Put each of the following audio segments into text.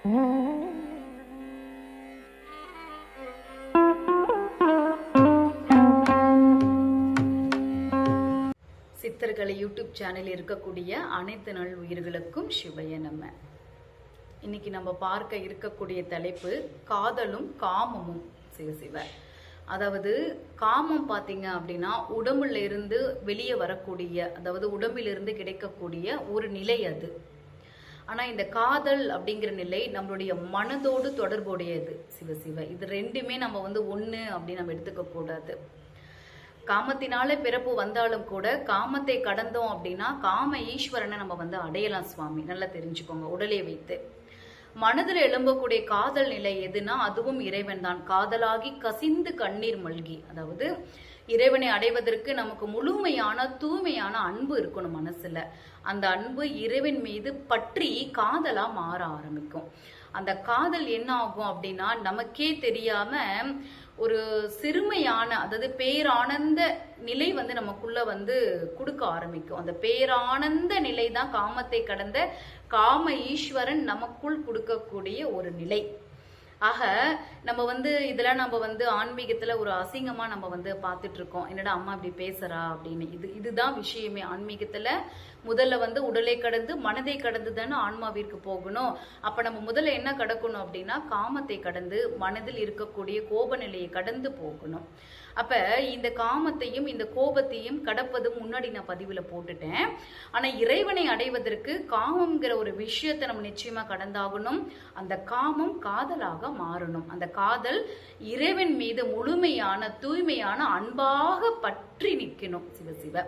சித்தர்களை யூடியூப் சேனலில் இருக்கக்கூடிய அனைத்து நல் உயிர்களுக்கும் சிவய நம்ம இன்னைக்கு நம்ம பார்க்க இருக்கக்கூடிய தலைப்பு காதலும் காமமும் சிவ சிவ. அதாவது காமம் பார்த்தீங்க அப்படின்னா உடம்புல இருந்து வெளியே வரக்கூடிய அதாவது உடம்பிலிருந்து கிடைக்கக்கூடிய ஒரு நிலை அது. ஆனா இந்த காதல் அப்படிங்கிற நிலை நம்மளுடைய மனதோடு தொடர்புடையது சிவ சிவ. இது ரெண்டுமே நம்ம வந்து ஒண்ணு அப்படின்னு நம்ம எடுத்துக்க கூடாது. காமத்தினால பிறப்பு வந்தாலும் கூட காமத்தை கடந்தோம் அப்படின்னா காம ஈஸ்வரனை நம்ம வந்து அடையலாம் சுவாமி. நல்லா தெரிஞ்சுக்கோங்க உடலை வைத்து. மனதில் எழும்பக்கூடிய காதல் நிலை எதுனா அதுவும் இறைவன் தான் காதலாகி கசிந்து கண்ணீர் மல்கி. அதாவது இறைவனை அடைவதற்கு நமக்கு முழுமையான தூய்மையான அன்பு இருக்கணும் மனசுல. அந்த அன்பு இறைவன் மீது பற்றி காதலா மாற ஆரம்பிக்கும். அந்த காதல் என்ன ஆகும் அப்படின்னா நமக்கே தெரியாம ஒரு சிறுமையான அதாவது பேரானந்த நிலை வந்து நமக்குள்ள வந்து கொடுக்க ஆரம்பிக்கும். அந்த பேரானந்த நிலை தான் காமத்தை கடந்த காம ஈஸ்வரன் நமக்குள் கொடுக்கக்கூடிய ஒரு நிலை. ஆக நம்ம வந்து இதெல்லாம் நம்ம வந்து ஆன்மீகத்தில் ஒரு அசிங்கமாக நம்ம வந்து பார்த்துட்டு இருக்கோம் என்னடா அம்மா இப்படி பேசுறா அப்படின்னு. இது இதுதான் விஷயமே. ஆன்மீகத்தில் முதல்ல வந்து உடலை கடந்து மனதை கடந்து தானே ஆன்மாவிற்கு போகணும். அப்போ நம்ம முதல்ல என்ன கடக்கணும் அப்படின்னா காமத்தை கடந்து மனதில் இருக்கக்கூடிய கோப நிலையை கடந்து போகணும். அப்போ இந்த காமத்தையும் இந்த கோபத்தையும் கடப்பதும் முன்னாடி நான் பதிவில் போட்டுட்டேன். ஆனால் இறைவனை அடைவதற்கு காமங்கிற ஒரு விஷயத்தை நம்ம நிச்சயமாக கடந்தாகணும். அந்த காமம் காதலாக மாறணும். அந்த காதல் இறைவன் மீது முழுமையான தூய்மையான அன்பாக பற்றி நிற்கணும் சிவ சிவ.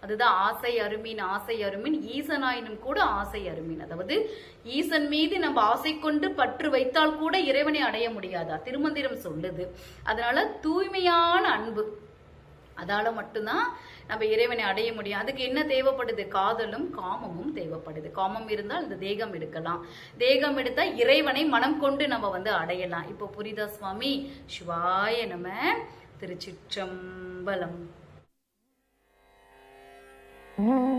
அதுதான் ஆசை அருமின் ஆசை அருமின் ஈசனாயினும் கூட ஆசை அருமின். அதாவது ஈசன் மீது நம்ம ஆசை கொண்டு பற்று வைத்தால் கூட இறைவனை அடைய முடியாதா? திருமந்திரம் சொல்லுது. அதனால தூய்மையான அன்பு அதால மட்டும்தான் நம்ம இறைவனை அடைய முடியும். அதுக்கு என்ன தேவைப்படுது? காதலும் காமமும் தேவைப்படுது. காமம் இருந்தால் இந்த தேகம் எடுக்கலாம். தேகம் எடுத்தா இறைவனை மனம் கொண்டு நம்ம வந்து அடையலாம். இப்போ புரிதா சுவாமி? சிவாய நம்ம திருச்சிற்றம்பலம். Mm-hmm.